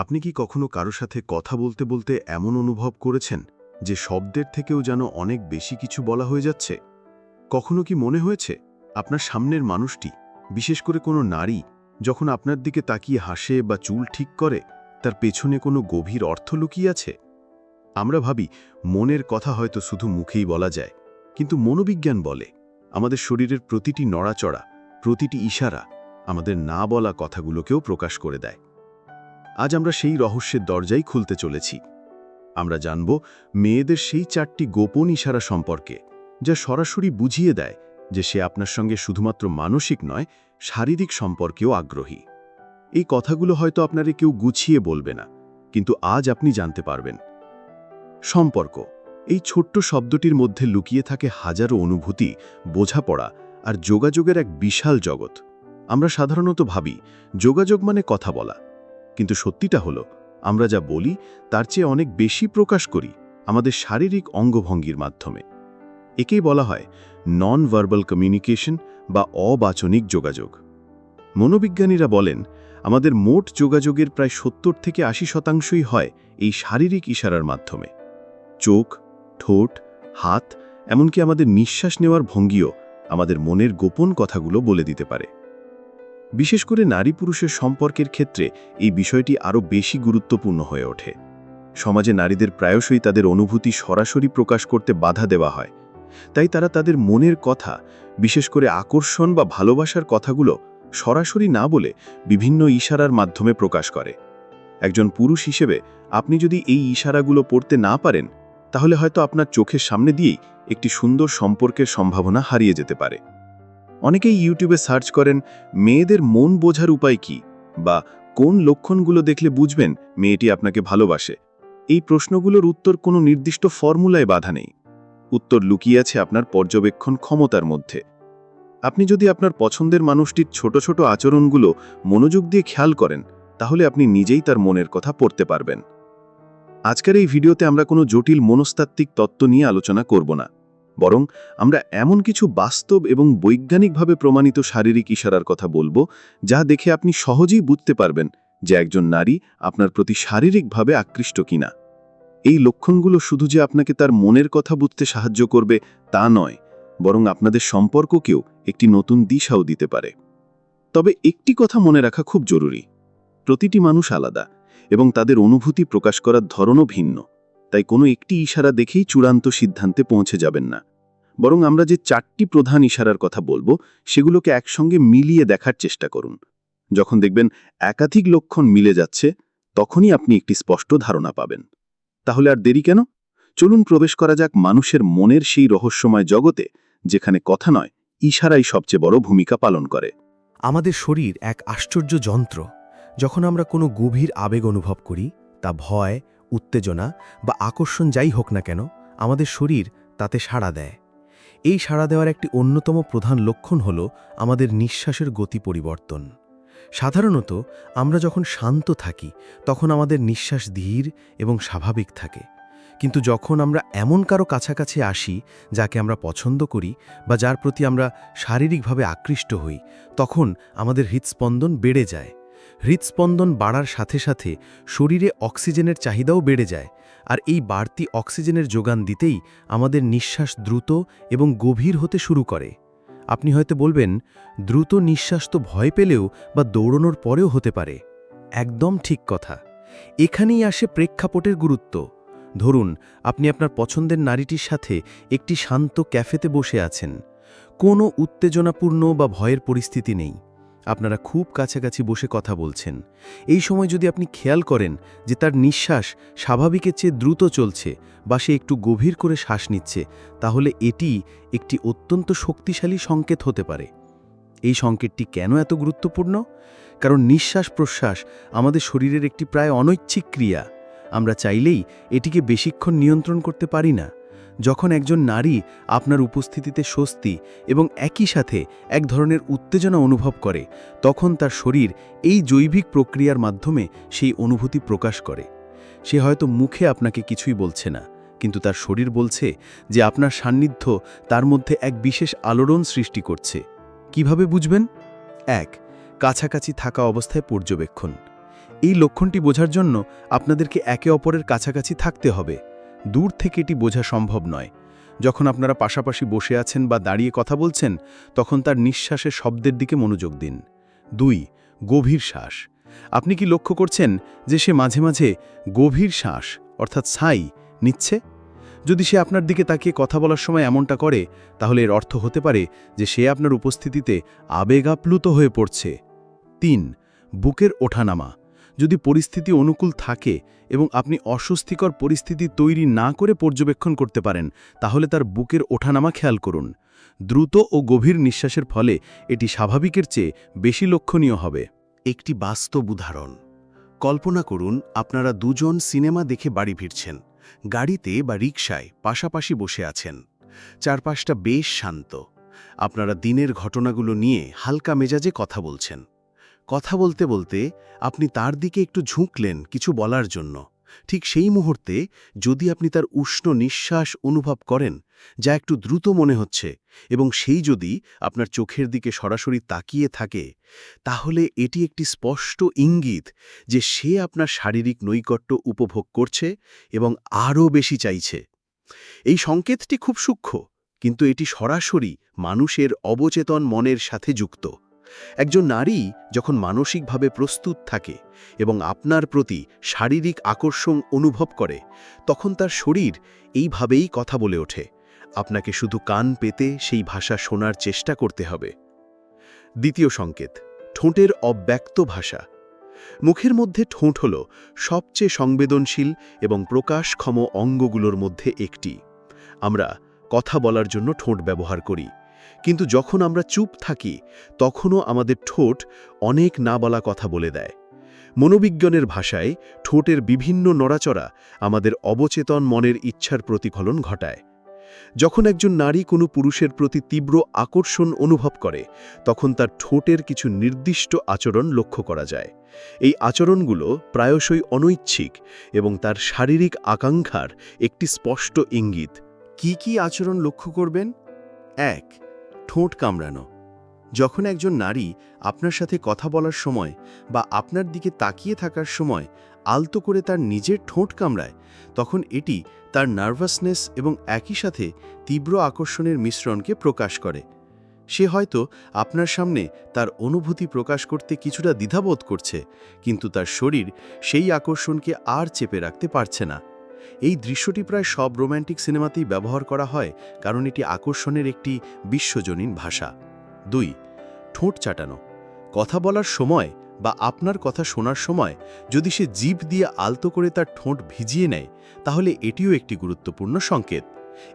আপনি কি কখনো কারও সাথে কথা বলতে বলতে এমন অনুভব করেছেন যে শব্দের থেকেও যেন অনেক বেশি কিছু বলা হয়ে যাচ্ছে? কখনো কি মনে হয়েছে আপনার সামনের মানুষটি, বিশেষ করে কোনো নারী, যখন আপনার দিকে তাকিয়ে হাসে বা চুল ঠিক করে, তার পেছনে কোনো গভীর অর্থ লুকিয়ে আছে? আমরা ভাবি, মনের কথা হয়তো শুধু মুখেই বলা যায়, কিন্তু মনোবিজ্ঞান বলে, আমাদের শরীরের প্রতিটি নড়াচড়া, প্রতিটি ইশারা আমাদের না বলা কথাগুলোকেও প্রকাশ করে দেয়। আজ আমরা সেই রহস্যের দরজাই খুলতে চলেছি। আমরা জানব মেয়েদের সেই চারটি গোপন ইশারা সম্পর্কে, যা সরাসরি বুঝিয়ে দেয় যে সে আপনার সঙ্গে শুধুমাত্র মানসিক নয়, শারীরিক সম্পর্কেও আগ্রহী। এই কথাগুলো হয়তো আপনারে কেউ গুছিয়ে বলবে না, কিন্তু আজ আপনি জানতে পারবেন। সম্পর্ক, এই ছোট্ট শব্দটির মধ্যে লুকিয়ে থাকে হাজারো অনুভূতি, বোঝাপড়া আর যোগাযোগের এক বিশাল জগৎ। আমরা সাধারণত ভাবি, যোগাযোগ মানে কথা বলা। কিন্তু সত্যিটা হলো, আমরা যা বলি তার চেয়ে অনেক বেশি প্রকাশ করি আমাদের শারীরিক অঙ্গভঙ্গির মাধ্যমে। একেই বলা হয় নন ভার্বাল কমিউনিকেশন বা অবাচনিক যোগাযোগ। মনোবিজ্ঞানীরা বলেন, আমাদের মোট যোগাযোগের প্রায় সত্তর থেকে আশি শতাংশই হয় এই শারীরিক ইশারার মাধ্যমে। চোখ, ঠোঁট, হাত, এমনকি আমাদের নিঃশ্বাস নেওয়ার ভঙ্গিও আমাদের মনের গোপন কথাগুলো বলে দিতে পারে। বিশেষ করে নারী পুরুষের সম্পর্কের ক্ষেত্রে এই বিষয়টি আরও বেশি গুরুত্বপূর্ণ হয়ে ওঠে। সমাজে নারীদের প্রায়শই তাদের অনুভূতি সরাসরি প্রকাশ করতে বাধা দেওয়া হয়। তাই তারা তাদের মনের কথা, বিশেষ করে আকর্ষণ বা ভালোবাসার কথাগুলো সরাসরি না বলে বিভিন্ন ইশারার মাধ্যমে প্রকাশ করে। একজন পুরুষ হিসেবে আপনি যদি এই ইশারাগুলো পড়তে না পারেন, তাহলে হয়তো আপনার চোখের সামনে দিয়েই একটি সুন্দর সম্পর্কের সম্ভাবনা হারিয়ে যেতে পারে। অনেকেই ইউটিউবে সার্চ করেন, মেয়েদের মন বোঝার উপায় কি? বা, কোন লক্ষণগুলো দেখলে বুঝবেন মেয়েটি আপনাকে ভালোবাসে? এই প্রশ্নগুলোর উত্তর কোনো নির্দিষ্ট ফর্মুলায় বাধা নেই। উত্তর লুকিয়ে আছে আপনার পর্যবেক্ষণ ক্ষমতার মধ্যে। আপনি যদি আপনার পছন্দের মানুষটির ছোট ছোট আচরণগুলো মনোযোগ দিয়ে খেয়াল করেন, তাহলে আপনি নিজেই তার মনের কথা পড়তে পারবেন। আজকের এই ভিডিওতে আমরা কোনো জটিল মনস্তাত্ত্বিক তত্ত্ব নিয়ে আলোচনা করব না। বরং আমরা এমন কিছু বাস্তব এবং বৈজ্ঞানিকভাবে প্রমাণিত শারীরিক ইশারার কথা বলব, যা দেখে আপনি সহজেই বুঝতে পারবেন যে একজন নারী আপনার প্রতি শারীরিকভাবে আকৃষ্ট কিনা। এই লক্ষণগুলো শুধু যে আপনাকে তার মনের কথা বুঝতে সাহায্য করবে তা নয়, বরং আপনাদের সম্পর্ককেও একটি নতুন দিশাও দিতে পারে। তবে একটি কথা মনে রাখা খুব জরুরি। প্রতিটি মানুষ আলাদা এবং তাদের অনুভূতি প্রকাশ করার ধরনও ভিন্ন। তাই কোনো একটি ইশারা দেখেই চূড়ান্ত সিদ্ধান্তে পৌঁছে যাবেন না। বরং আমরা যে চারটি প্রধান ইশারার কথা বলব, সেগুলোকে একসঙ্গে মিলিয়ে দেখার চেষ্টা করুন। যখন দেখবেন একাধিক লক্ষণ মিলে যাচ্ছে, তখনই আপনি একটি স্পষ্ট ধারণা পাবেন। তাহলে আর দেরি কেন? চলুন প্রবেশ করা যাক মানুষের মনের সেই রহস্যময় জগতে, যেখানে কথা নয়, ইশারাই সবচেয়ে বড় ভূমিকা পালন করে। আমাদের শরীর এক আশ্চর্য যন্ত্র। যখন আমরা কোনো গভীর আবেগ অনুভব করি, তা ভয় উত্তেজনা বা আকর্ষণ যাই হোক না কেন, আমাদের শরীর তাতে সাড়া দেয়। এই সাড়া দেওয়ার একটি অন্যতম প্রধান লক্ষণ হল আমাদের নিঃশ্বাসের গতি পরিবর্তন। সাধারণত আমরা যখন শান্ত থাকি, তখন আমাদের নিঃশ্বাস ধীর এবং স্বাভাবিক থাকে। কিন্তু যখন আমরা এমন কারও কাছাকাছি আসি, যাকে আমরা পছন্দ করি বা যার প্রতি আমরা শারীরিকভাবে আকৃষ্ট হই, তখন আমাদের হৃৎস্পন্দন বেড়ে যায়। হৃৎস্পন্দন বাড়ার সাথে সাথে শরীরে অক্সিজেনের চাহিদাও বেড়ে যায়, আর এই বাড়তি অক্সিজেনের যোগান দিতেই আমাদের নিঃশ্বাস দ্রুত এবং গভীর হতে শুরু করে। আপনি হয়তো বলবেন, দ্রুত নিঃশ্বাস তো ভয় পেলেও বা দৌড়নোর পরেও হতে পারে। একদম ঠিক কথা। এখানেই আসে প্রেক্ষাপটের গুরুত্ব। ধরুন, আপনি আপনার পছন্দের নারীটির সাথে একটি শান্ত ক্যাফেতে বসে আছেন। কোনো উত্তেজনাপূর্ণ বা ভয়ের পরিস্থিতি নেই। আপনারা খুব কাছাকাছি বসে কথা বলছেন। এই সময় যদি আপনি খেয়াল করেন যে তার নিঃশ্বাস স্বাভাবিকের চেয়ে দ্রুত চলছে বা সে একটু গভীর করে শ্বাস নিচ্ছে, তাহলে এটি একটি অত্যন্ত শক্তিশালী সংকেত হতে পারে। এই সংকেতটি কেন এত গুরুত্বপূর্ণ? কারণ নিঃশ্বাস প্রশ্বাস আমাদের শরীরের একটি প্রায় অনৈচ্ছিক ক্রিয়া। আমরা চাইলেই এটিকে বেশিক্ষণ নিয়ন্ত্রণ করতে পারি না। যখন একজন নারী আপনার উপস্থিতিতে স্বস্তি এবং একই সাথে এক ধরনের উত্তেজনা অনুভব করে, তখন তার শরীর এই জৈবিক প্রক্রিয়ার মাধ্যমে সেই অনুভূতি প্রকাশ করে। সে হয়তো মুখে আপনাকে কিছুই বলছে না, কিন্তু তার শরীর বলছে যে আপনার সান্নিধ্য তার মধ্যে এক বিশেষ আলোড়ন সৃষ্টি করছে। কীভাবে বুঝবেন? এক, কাছাকাছি থাকা অবস্থায় পর্যবেক্ষণ। এই লক্ষণটি বোঝার জন্য আপনাদেরকে একে অপরের কাছাকাছি থাকতে হবে। দূর থেকে এটি বোঝা সম্ভব নয়। যখন আপনারা পাশাপাশি বসে আছেন বা দাঁড়িয়ে কথা বলছেন, তখন তার নিঃশ্বাসের শব্দের দিকে মনোযোগ দিন। দুই, গভীর শ্বাস। আপনি কি লক্ষ্য করছেন যে সে মাঝে মাঝে গভীর শ্বাস, অর্থাৎ ছাই, নিচ্ছে? যদি সে আপনার দিকে তাকিয়ে কথা বলার সময় এমনটা করে, তাহলে এর অর্থ হতে পারে যে সে আপনার উপস্থিতিতে আবেগাপ্লুত হয়ে পড়ছে। তিন, বুকের ওঠানামা। যদি পরিস্থিতি অনুকূল থাকে এবং আপনি অস্বস্তিকর পরিস্থিতি তৈরি না করে পর্যবেক্ষণ করতে পারেন, তাহলে তার বুকের ওঠানামা খেয়াল করুন। দ্রুত ও গভীর নিঃশ্বাসের ফলে এটি স্বাভাবিকের চেয়ে বেশি লক্ষণীয় হবে। একটি বাস্তব উদাহরণ। কল্পনা করুন, আপনারা দুজন সিনেমা দেখে বাড়ি ফিরছেন। গাড়িতে বা রিকশায় পাশাপাশি বসে আছেন। চারপাশটা বেশ শান্ত। আপনারা দিনের ঘটনাগুলো নিয়ে হালকা মেজাজে কথা বলছেন। কথা বলতে বলতে আপনি তার দিকে একটু ঝুঁকলেন কিছু বলার জন্য। ঠিক সেই মুহূর্তে যদি আপনি তার উষ্ণ নিঃশ্বাস অনুভব করেন, যা একটু দ্রুত মনে হচ্ছে এবং সেই যদি আপনার চোখের দিকে সরাসরি তাকিয়ে থাকে, তাহলে এটি একটি স্পষ্ট ইঙ্গিত যে সে আপনার শারীরিক নৈকট্য উপভোগ করছে এবং আরও বেশি চাইছে। এই সংকেতটি খুব সূক্ষ্ম, কিন্তু এটি সরাসরি মানুষের অবচেতন মনের সাথে যুক্ত। একজন নারী যখন মানসিকভাবে প্রস্তুত থাকে এবং আপনার প্রতি শারীরিক আকর্ষণ অনুভব করে, তখন তার শরীর এইভাবেই কথা বলে ওঠে, আপনাকে শুধু কান পেতে সেই ভাষা শোনার চেষ্টা করতে হবে। দ্বিতীয় সংকেত, ঠোঁটের অব্যক্ত ভাষা। মুখের মধ্যে ঠোঁট হল সবচেয়ে সংবেদনশীল এবং প্রকাশক্ষম অঙ্গগুলোর মধ্যে একটি। আমরা কথা বলার জন্য ঠোঁট ব্যবহার করি। কিন্তু যখন আমরা চুপ থাকি, তখনও আমাদের ঠোঁট অনেক না বলা কথা বলে দেয়। মনোবিজ্ঞানের ভাষায় ঠোঁটের বিভিন্ন নড়াচড়া আমাদের অবচেতন মনের ইচ্ছার প্রতিফলন ঘটায়। যখন একজন নারী কোনো পুরুষের প্রতি তীব্র আকর্ষণ অনুভব করে, তখন তার ঠোঁটের কিছু নির্দিষ্ট আচরণ লক্ষ্য করা যায়। এই আচরণগুলো প্রায়শই অনৈচ্ছিক এবং তার শারীরিক আকাঙ্ক্ষার একটি স্পষ্ট ইঙ্গিত। কি কি আচরণ লক্ষ্য করবেন? এক ঠোঁট কামড়ানো। যখন একজন নারী আপনার সাথে কথা বলার সময় বা আপনার দিকে তাকিয়ে থাকার সময় আলতো করে তার নিজের ঠোঁট কামড়ায়, তখন এটি তার নার্ভাসনেস এবং একই সাথে তীব্র আকর্ষণের মিশ্রণকে প্রকাশ করে। সে হয়তো আপনার সামনে তার অনুভূতি প্রকাশ করতে কিছুটা দ্বিধাবোধ করছে, কিন্তু তার শরীর সেই আকর্ষণকে আর চেপে রাখতে পারছে না। এই দৃশ্যটি প্রায় সব রোম্যান্টিক সিনেমাতেই ব্যবহার করা হয়, কারণ এটি আকর্ষণের একটি বিশ্বজনীন ভাষা। দুই, ঠোঁট চাটানো। কথা বলার সময় বা আপনার কথা শোনার সময় যদি সে জিভ দিয়ে আলতো করে তার ঠোঁট ভিজিয়ে নেয়, তাহলে এটিও একটি গুরুত্বপূর্ণ সংকেত।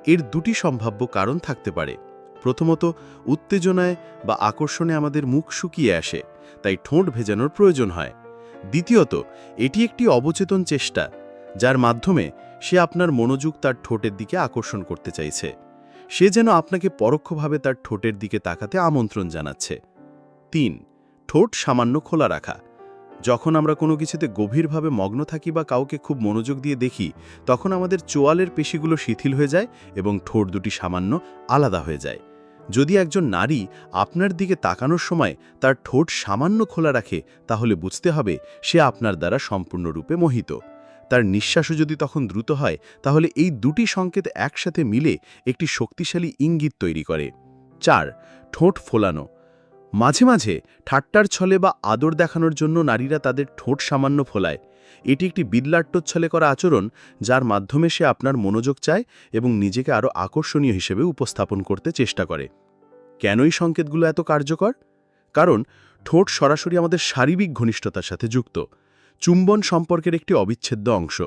এর দুটি সম্ভাব্য কারণ থাকতে পারে। প্রথমত, উত্তেজনায় বা আকর্ষণে আমাদের মুখ শুকিয়ে আসে, তাই ঠোঁট ভেজানোর প্রয়োজন হয়। দ্বিতীয়ত, এটি একটি অবচেতন চেষ্টা যার মাধ্যমে সে আপনার মনোযোগ তার ঠোঁটের দিকে আকর্ষণ করতে চাইছে। সে যেন আপনাকে পরোক্ষভাবে তার ঠোঁটের দিকে তাকাতে আমন্ত্রণ জানাচ্ছে। তিন, ঠোঁট সামান্য খোলা রাখা। যখন আমরা কোনো কিছুতে গভীরভাবে মগ্ন থাকি বা কাউকে খুব মনোযোগ দিয়ে দেখি, তখন আমাদের চোয়ালের পেশিগুলো শিথিল হয়ে যায় এবং ঠোঁট দুটি সামান্য আলাদা হয়ে যায়। যদি একজন নারী আপনার দিকে তাকানোর সময় তার ঠোঁট সামান্য খোলা রাখে, তাহলে বুঝতে হবে সে আপনার দ্বারা সম্পূর্ণরূপে মোহিত। তার নিঃশ্বাসও যদি তখন দ্রুত হয়, তাহলে এই দুটি সংকেত একসাথে মিলে একটি শক্তিশালী ইঙ্গিত তৈরি করে। চার, ঠোঁট ফোলানো। মাঝে মাঝে ঠাট্টার ছলে বা আদর দেখানোর জন্য নারীরা তাদের ঠোঁট সামান্য ফোলায়। এটি একটি বিদলাট্টোচ্ছলে করা আচরণ, যার মাধ্যমে সে আপনার মনোযোগ চায় এবং নিজেকে আরও আকর্ষণীয় হিসেবে উপস্থাপন করতে চেষ্টা করে। কেনই সংকেতগুলো এত কার্যকর? কারণ ঠোঁট সরাসরি আমাদের শারীরিক ঘনিষ্ঠতার সাথে যুক্ত। চুম্বন সম্পর্কের একটি অবিচ্ছেদ্য অংশ।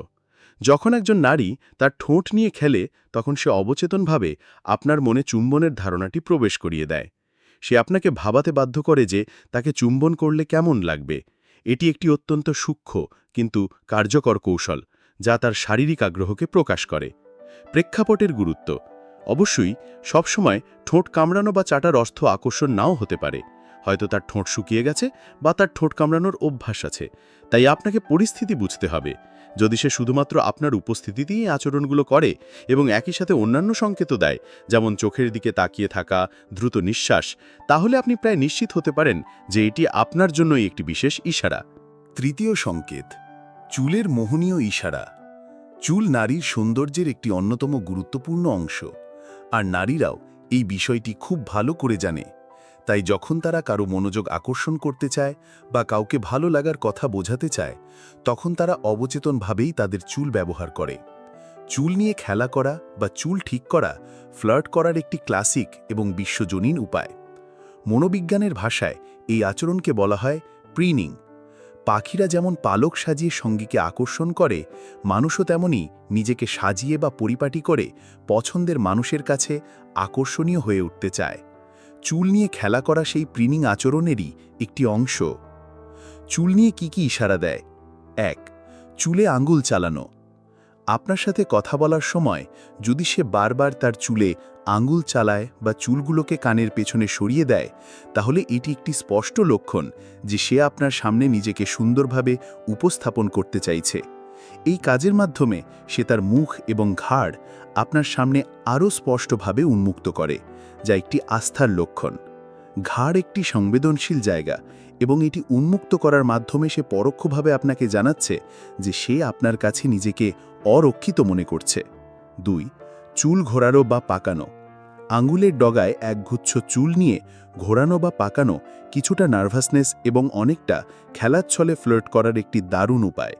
যখন একজন নারী তার ঠোঁট নিয়ে খেলে, তখন সে অবচেতনভাবে আপনার মনে চুম্বনের ধারণাটি প্রবেশ করিয়ে দেয়। সে আপনাকে ভাবাতে বাধ্য করে যে তাকে চুম্বন করলে কেমন লাগবে। এটি একটি অত্যন্ত সূক্ষ্ম কিন্তু কার্যকর কৌশল, যা তার শারীরিক আগ্রহকে প্রকাশ করে। প্রেক্ষাপটের গুরুত্ব। অবশ্যই, সবসময় ঠোঁট কামড়ানো বা চাটার অর্থ আকর্ষণ নাও হতে পারে। হয়তো তার ঠোঁট শুকিয়ে গেছে বা তার ঠোঁট কামড়ানোর অভ্যাস আছে। তাই আপনাকে পরিস্থিতি বুঝতে হবে। যদি সে শুধুমাত্র আপনার উপস্থিতিতেই আচরণগুলো করে এবং একই সাথে অন্যান্য সংকেতও দেয়, যেমন চোখের দিকে তাকিয়ে থাকা, দ্রুত নিঃশ্বাস, তাহলে আপনি প্রায় নিশ্চিত হতে পারেন যে এটি আপনার জন্যই একটি বিশেষ ইশারা। তৃতীয় সংকেত, চুলের মোহনীয় ইশারা। চুল নারীর সৌন্দর্যের একটি অন্যতম গুরুত্বপূর্ণ অংশ। আর নারীরাও এই বিষয়টি খুব ভালো করে জানে। তাই যখন তারা কারও মনোযোগ আকর্ষণ করতে চায় বা কাউকে ভালো লাগার কথা বোঝাতে চায়, তখন তারা অবচেতনভাবেই তাদের চুল ব্যবহার করে। চুল নিয়ে খেলা করা বা চুল ঠিক করা, ফ্লার্ট করার একটি ক্লাসিক এবং বিশ্বজনীন উপায়। মনোবিজ্ঞানের ভাষায় এই আচরণকে বলা হয় প্রিনিং পাখিরা যেমন পালক সাজিয়ে সঙ্গীকে আকর্ষণ করে, মানুষও তেমনি নিজেকে সাজিয়ে বা পরিপাটি করে পছন্দের মানুষের কাছে আকর্ষণীয় হয়ে উঠতে চায়। চুল নিয়ে খেলা করা সেই প্রিনিং আচরণেরই একটি অংশ। চুল নিয়ে কি কি ইশারা দেয়? এক, চুলে আঙ্গুল চালানো। আপনার সাথে কথা বলার সময় যদি সে বারবার তার চুলে আঙ্গুল চালায় বা চুলগুলোকে কানের পেছনে সরিয়ে দেয়, তাহলে এটি একটি স্পষ্ট লক্ষণ যে সে আপনার সামনে নিজেকে সুন্দরভাবে উপস্থাপন করতে চাইছে। এই কাজের মাধ্যমে সে তার মুখ এবং ঘাড় আপনার সামনে আরও স্পষ্টভাবে উন্মুক্ত করে, যা একটি আস্থার লক্ষণ। ঘাড় একটি সংবেদনশীল জায়গা এবং এটি উন্মুক্ত করার মাধ্যমে সে পরোক্ষভাবে আপনাকে জানাচ্ছে যে সে আপনার কাছে নিজেকে অরক্ষিত মনে করছে। দুই, চুল ঘোরানো বা পাকানো। আঙ্গুলের ডগায় একগুচ্ছ চুল নিয়ে ঘোরানো বা পাকানো কিছুটা নার্ভাসনেস এবং অনেকটা খেলার ছলে ফ্লার্ট করার একটি দারুণ উপায়।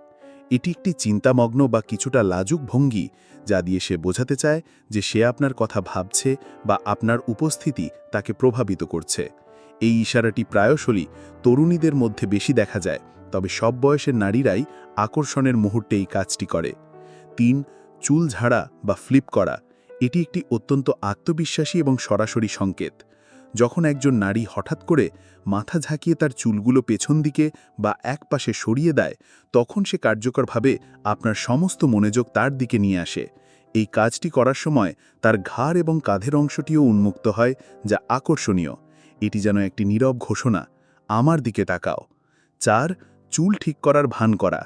এটি একটি চিন্তামগ্ন বা কিছুটা লাজুক ভঙ্গি যা দিয়ে সে বোঝাতে চায় যে সে আপনার কথা ভাবছে বা আপনার উপস্থিতি তাকে প্রভাবিত করছে। এই ইশারাটি প্রায়শই তরুণীদের মধ্যে বেশি দেখা যায়, তবে সব বয়সের নারীরাই আকর্ষণের মুহূর্তে এই কাজটি করে। তিন, চুল ঝাড়া বা ফ্লিপ করা। এটি একটি অত্যন্ত আত্মবিশ্বাসী এবং সরাসরি সংকেত। যখন একজন নারী হঠাৎ করে মাথা ঝাঁকিয়ে তার চুলগুলো পেছন দিকে বা এক পাশে সরিয়ে দেয়, তখন সে কার্যকরভাবে আপনার সমস্ত মনোযোগ তার দিকে নিয়ে আসে। এই কাজটি করার সময় তার ঘাড় এবং কাঁধের অংশটিও উন্মুক্ত হয়, যা আকর্ষণীয়। এটি যেন একটি নীরব ঘোষণা, আমার দিকে তাকাও। চার, চুল ঠিক করার ভান করা।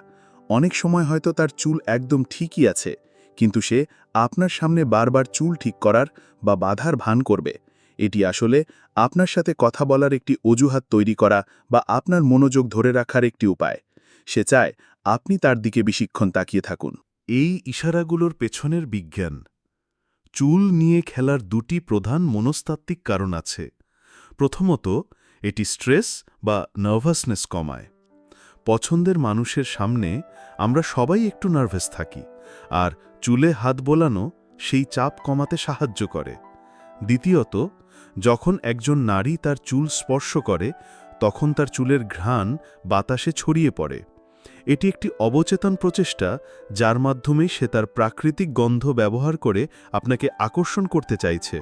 অনেক সময় হয়তো তার চুল একদম ঠিকই আছে, কিন্তু সে আপনার সামনে বারবার চুল ঠিক করার বা বাধার ভান করবে। এটি আসলে আপনার সাথে কথা বলার একটি অজুহাত তৈরি করা বা আপনার মনোযোগ ধরে রাখার একটি উপায়। সে চায় আপনি তার দিকে বেশিক্ষণ তাকিয়ে থাকুন। এই ইশারাগুলোর পেছনের বিজ্ঞান। চুল নিয়ে খেলার দুটি প্রধান মনস্তাত্ত্বিক কারণ আছে। প্রথমত, এটি স্ট্রেস বা নার্ভাসনেস কমায়। পছন্দের মানুষের সামনে আমরা সবাই একটু নার্ভাস থাকি, আর চুলে হাত বোলানো সেই চাপ কমাতে সাহায্য করে। দ্বিতীয়ত যখন একজন নারী তার চুল স্পর্শ করে, তখন তার চুলের ঘ্রাণ বাতাসে ছড়িয়ে পড়ে। এটি একটি অবচেতন প্রচেষ্টা, যার মাধ্যমে সে তার প্রাকৃতিক গন্ধ ব্যবহার করে আপনাকে আকর্ষণ করতে চাইছে।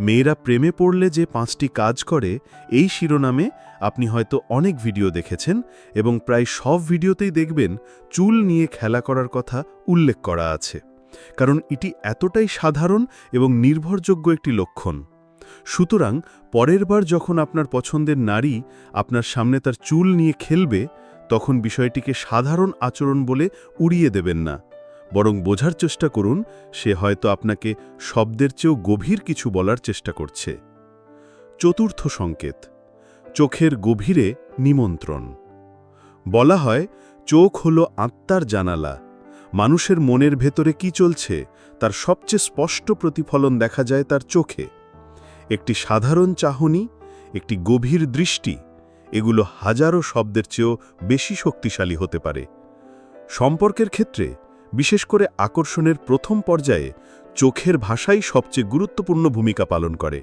মেয়েরা প্রেমে পড়লে যে পাঁচটি কাজ করে, এই শিরোনামে আপনি হয়তো অনেক ভিডিও দেখেছেন এবং প্রায় সব ভিডিওতেই দেখবেন চুল নিয়ে খেলা করার কথা উল্লেখ করা আছে। কারণ এটি এতটাই সাধারণ এবং নির্ভরযোগ্য একটি লক্ষণ। সুতরাং পরের বার যখন আপনার পছন্দের নারী আপনার সামনে তার চুল নিয়ে খেলবে, তখন বিষয়টিকে সাধারণ আচরণ বলে উড়িয়ে দেবেন না। বরং বোঝার চেষ্টা করুন, সে হয়তো আপনাকে শব্দের চেয়েও গভীর কিছু বলার চেষ্টা করছে। চতুর্থ সংকেত, চোখের গভীরে নিমন্ত্রণ। বলা হয়, চোখ হল আত্মার জানালা। মানুষের মনের ভেতরে কি চলছে, তার সবচেয়ে স্পষ্ট প্রতিফলন দেখা যায় তার চোখে। একটি সাধারণ চাহনি, একটি গভীর দৃষ্টি, এগুলো হাজারো শব্দের চেয়েও বেশি শক্তিশালী হতে পারে। সম্পর্কের ক্ষেত্রে, বিশেষ করে আকর্ষণের প্রথম পর্যায়ে, চোখের ভাষাই সবচেয়ে গুরুত্বপূর্ণ ভূমিকা পালন করে।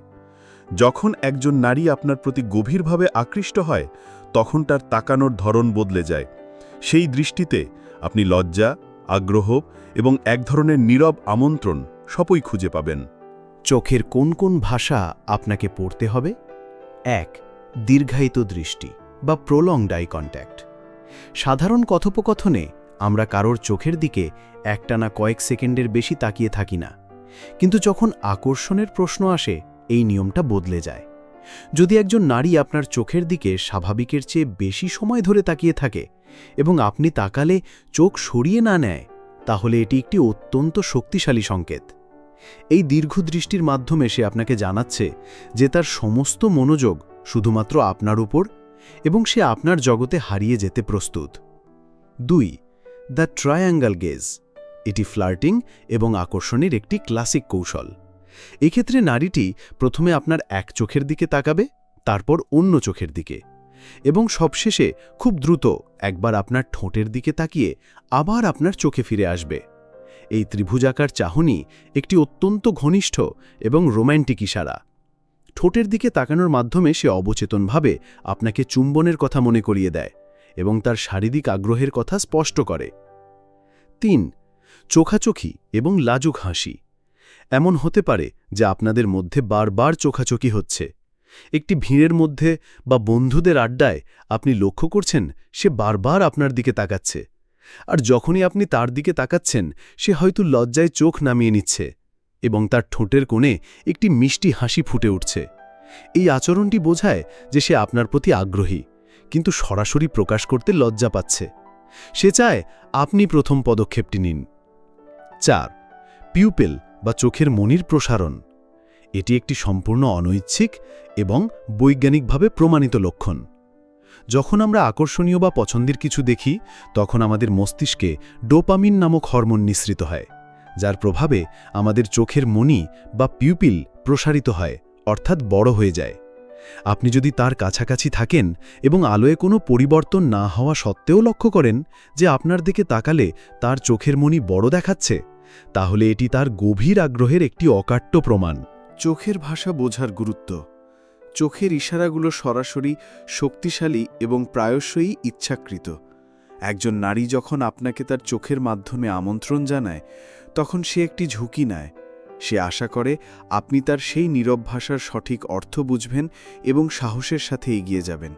যখন একজন নারী আপনার প্রতি গভীরভাবে আকৃষ্ট হয়, তখন তার তাকানোর ধরন বদলে যায়। সেই দৃষ্টিতে আপনি লজ্জা, আগ্রহ এবং এক ধরনের নীরব আমন্ত্রণ সবই খুঁজে পাবেন। চোখের কোন কোন ভাষা আপনাকে পড়তে হবে? এক, দীর্ঘায়িত দৃষ্টি বা প্রলং ডাই কন্ট্যাক্ট সাধারণ কথোপকথনে আমরা কারোর চোখের দিকে একটানা কয়েক সেকেন্ডের বেশি তাকিয়ে থাকি না। কিন্তু যখন আকর্ষণের প্রশ্ন আসে, এই নিয়মটা বদলে যায়। যদি একজন নারী আপনার চোখের দিকে স্বাভাবিকের চেয়ে বেশি সময় ধরে তাকিয়ে থাকে এবং আপনি তাকালে চোখ সরিয়ে না নেয়, তাহলে এটি একটি অত্যন্ত শক্তিশালী সংকেত। এই দীর্ঘ দৃষ্টির মাধ্যমে সে আপনাকে জানাচ্ছে যে তার সমস্ত মনোযোগ শুধুমাত্র আপনার উপর এবং সে আপনার জগতে হারিয়ে যেতে প্রস্তুত। দুই, দ্য ট্রায়াঙ্গল গেজ, এটি ফ্লার্টিং এবং আকর্ষণের একটি ক্লাসিক কৌশল। এক্ষেত্রে নারীটি প্রথমে আপনার এক চোখের দিকে তাকাবে, তারপর অন্য চোখের দিকে এবং সবশেষে খুব দ্রুত একবার আপনার ঠোঁটের দিকে তাকিয়ে আবার আপনার চোখে ফিরে আসবে। এই ত্রিভুজাকার চাহনি একটি অত্যন্ত ঘনিষ্ঠ এবং রোম্যান্টিক ইশারা। ঠোঁটের দিকে তাকানোর মাধ্যমে সে অবচেতনভাবে আপনাকে চুম্বনের কথা মনে করিয়ে দেয় এবং তার শারীরিক আগ্রহের কথা স্পষ্ট করে। তিন, চোখাচোখি এবং লাজুক হাসি। এমন হতে পারে যে আপনাদের মধ্যে বারবার চোখাচোখি হচ্ছে। একটি ভিড়ের মধ্যে বা বন্ধুদের আড্ডায় আপনি লক্ষ্য করছেন সে বারবার আপনার দিকে তাকাচ্ছে। আর যখনই আপনি তার দিকে তাকাচ্ছেন, সে হয়তো লজ্জায় চোখ নামিয়ে নিচ্ছে এবং তার ঠোঁটের কোণে একটি মিষ্টি হাসি ফুটে উঠছে। এই আচরণটি বোঝায় যে সে আপনার প্রতি আগ্রহী, কিন্তু সরাসরি প্রকাশ করতে লজ্জা পাচ্ছে। সে চায় আপনি প্রথম পদক্ষেপটি নিন। চার, পিউপেল বা চোখের মনির প্রসারণ। এটি একটি সম্পূর্ণ অনৈচ্ছিক এবং বৈজ্ঞানিকভাবে প্রমাণিত লক্ষণ। যখন আমরা আকর্ষণীয় বা পছন্দের কিছু দেখি, তখন আমাদের মস্তিষ্কে ডোপামিন নামক হরমোন নিঃসৃত হয়, যার প্রভাবে আমাদের চোখের মনি বা পিউপিল প্রসারিত হয়, অর্থাৎ বড় হয়ে যায়। আপনি যদি তার কাছাকাছি থাকেন এবং আলোয় কোনো পরিবর্তন না হওয়া সত্ত্বেও লক্ষ্য করেন যে আপনার দিকে তাকালে তার চোখের মনি বড় দেখাচ্ছে, তাহলে এটি তার গভীর আগ্রহের একটি অকাট্য প্রমাণ। চোখের ভাষা বোঝার গুরুত্ব। চোখের ইশারাগুলো সরাসরি শক্তিশালী এবং প্রায়শই ইচ্ছাকৃত। একজন নারী যখন আপনাকে তার চোখের মাধ্যমে আমন্ত্রণ জানায়, তখন সে একটি ঝুঁকি নেয়। সে আশা করে আপনি তার সেই নীরব ভাষার সঠিক অর্থ বুঝবেন এবং সাহসের সাথে এগিয়ে যাবেন।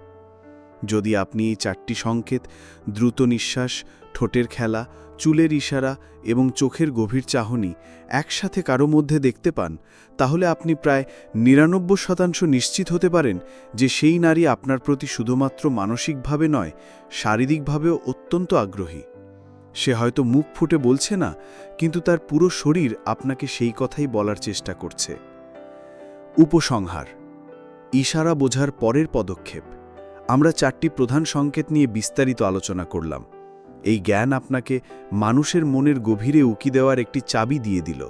যদি আপনি এই চারটি সংকেত, দ্রুত নিঃশ্বাস, ঠোঁটের খেলা, চুলের ইশারা এবং চোখের গভীর চাহনি একসাথে কারও মধ্যে দেখতে পান, তাহলে আপনি প্রায় নিরানব্বই শতাংশ নিশ্চিত হতে পারেন যে সেই নারী আপনার প্রতি শুধুমাত্র মানসিকভাবে নয়, শারীরিকভাবেও অত্যন্ত আগ্রহী। সে হয়তো মুখ ফুটে বলছে না, কিন্তু তার পুরো শরীর আপনাকে সেই কথাই বলার চেষ্টা করছে। উপসংহার, ইশারা বোঝার পরের পদক্ষেপ। আমরা চারটি প্রধান সংকেত নিয়ে বিস্তারিত আলোচনা করলাম। এই জ্ঞান আপনাকে মানুষের মনের গভীরে উকি দেওয়ার একটি চাবি দিয়ে দিল।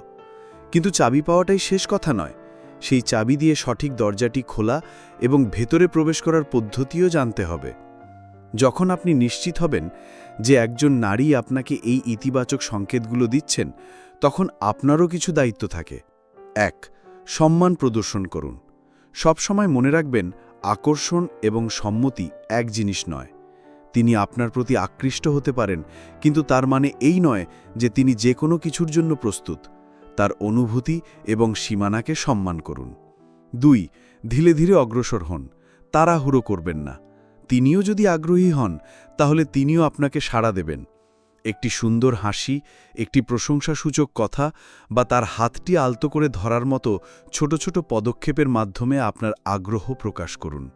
কিন্তু চাবি পাওয়াটাই শেষ কথা নয়। সেই চাবি দিয়ে সঠিক দরজাটি খোলা এবং ভেতরে প্রবেশ করার পদ্ধতিও জানতে হবে। যখন আপনি নিশ্চিত হবেন যে একজন নারী আপনাকে এই ইতিবাচক সংকেতগুলো দিচ্ছেন, তখন আপনারও কিছু দায়িত্ব থাকে। এক, সম্মান প্রদর্শন করুন। সবসময় মনে রাখবেন আকর্ষণ এবং সম্মতি এক জিনিস নয়। তিনি আপনার প্রতি আকৃষ্ট হতে পারেন, কিন্তু তার মানে এই নয় যে তিনি যে কোনো কিছুর জন্য প্রস্তুত। তার অনুভূতি এবং সীমানাকে সম্মান করুন। দুই, ধীরে ধীরে অগ্রসর হন। তাড়াহুড়ো করবেন না। তিনিও যদি আগ্রহী হন, তাহলে তিনিও আপনাকে সাড়া দেবেন। একটি সুন্দর হাসি, একটি প্রশংসাসূচক কথা বা তার হাতটি আলতো করে ধরার মতো ছোট ছোট পদক্ষেপের মাধ্যমে আপনার আগ্রহ প্রকাশ করুন।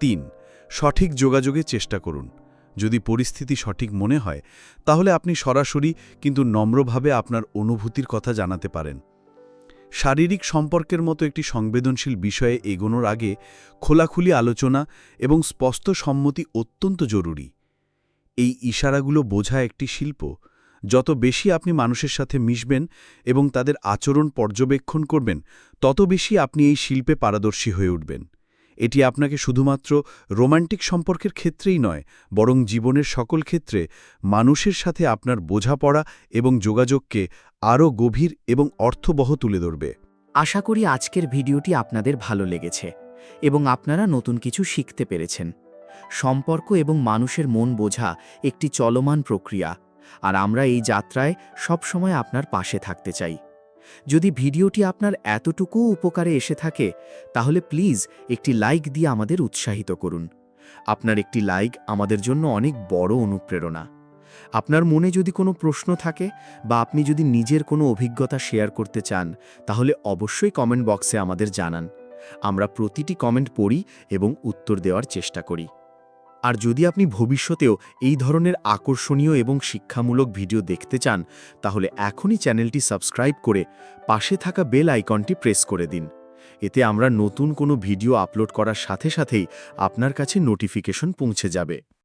তিন, সঠিক যোগাযোগে চেষ্টা করুন। যদি পরিস্থিতি সঠিক মনে হয়, তাহলে আপনি সরাসরি কিন্তু নম্রভাবে আপনার অনুভূতির কথা জানাতে পারেন। শারীরিক সম্পর্কের মতো একটি সংবেদনশীল বিষয়ে এগোনোর আগে খোলাখুলি আলোচনা এবং স্পষ্ট সম্মতি অত্যন্ত জরুরি। এই ইশারাগুলো বোঝা একটি শিল্প। যত বেশি আপনি মানুষের সাথে মিশবেন এবং তাদের আচরণ পর্যবেক্ষণ করবেন, তত বেশি আপনি এই শিল্পে পারদর্শী হয়ে উঠবেন। এটি আপনাকে শুধুমাত্র রোমান্টিক সম্পর্কের ক্ষেত্রেই নয়, বরং জীবনের সকল ক্ষেত্রে মানুষের সাথে আপনার বোঝাপড়া এবং যোগাযোগকে আরও গভীর এবং অর্থবহ তুলে ধরবে। আশা করি আজকের ভিডিওটি আপনাদের ভালো লেগেছে এবং আপনারা নতুন কিছু শিখতে পেরেছেন। সম্পর্ক এবং মানুষের মন বোঝা একটি চলমান প্রক্রিয়া, আর আমরা এই যাত্রায় সবসময় আপনার পাশে থাকতে চাই। যদি ভিডিওটি আপনার এতটুকু উপকারে এসে থাকে, তাহলে প্লিজ একটি লাইক দিয়ে আমাদের উৎসাহিত করুন। আপনার একটি লাইক আমাদের জন্য অনেক বড় অনুপ্রেরণা। আপনার মনে যদি কোনো প্রশ্ন থাকে বা আপনি যদি নিজের কোনো অভিজ্ঞতা শেয়ার করতে চান, তাহলে অবশ্যই কমেন্ট বক্সে আমাদের জানান। আমরা প্রতিটি কমেন্ট পড়ি এবং উত্তর দেওয়ার চেষ্টা করি। আর যদি আপনি ভবিষ্যতেও এই ধরনের আকর্ষণীয় এবং শিক্ষামূলক ভিডিও দেখতে চান, তাহলে এখনই চ্যানেলটি সাবস্ক্রাইব করে পাশে থাকা বেল আইকনটি প্রেস করে দিন। এতে আমরা নতুন কোনো ভিডিও আপলোড করার সাথে সাথেই আপনার কাছে নোটিফিকেশন পৌঁছে যাবে।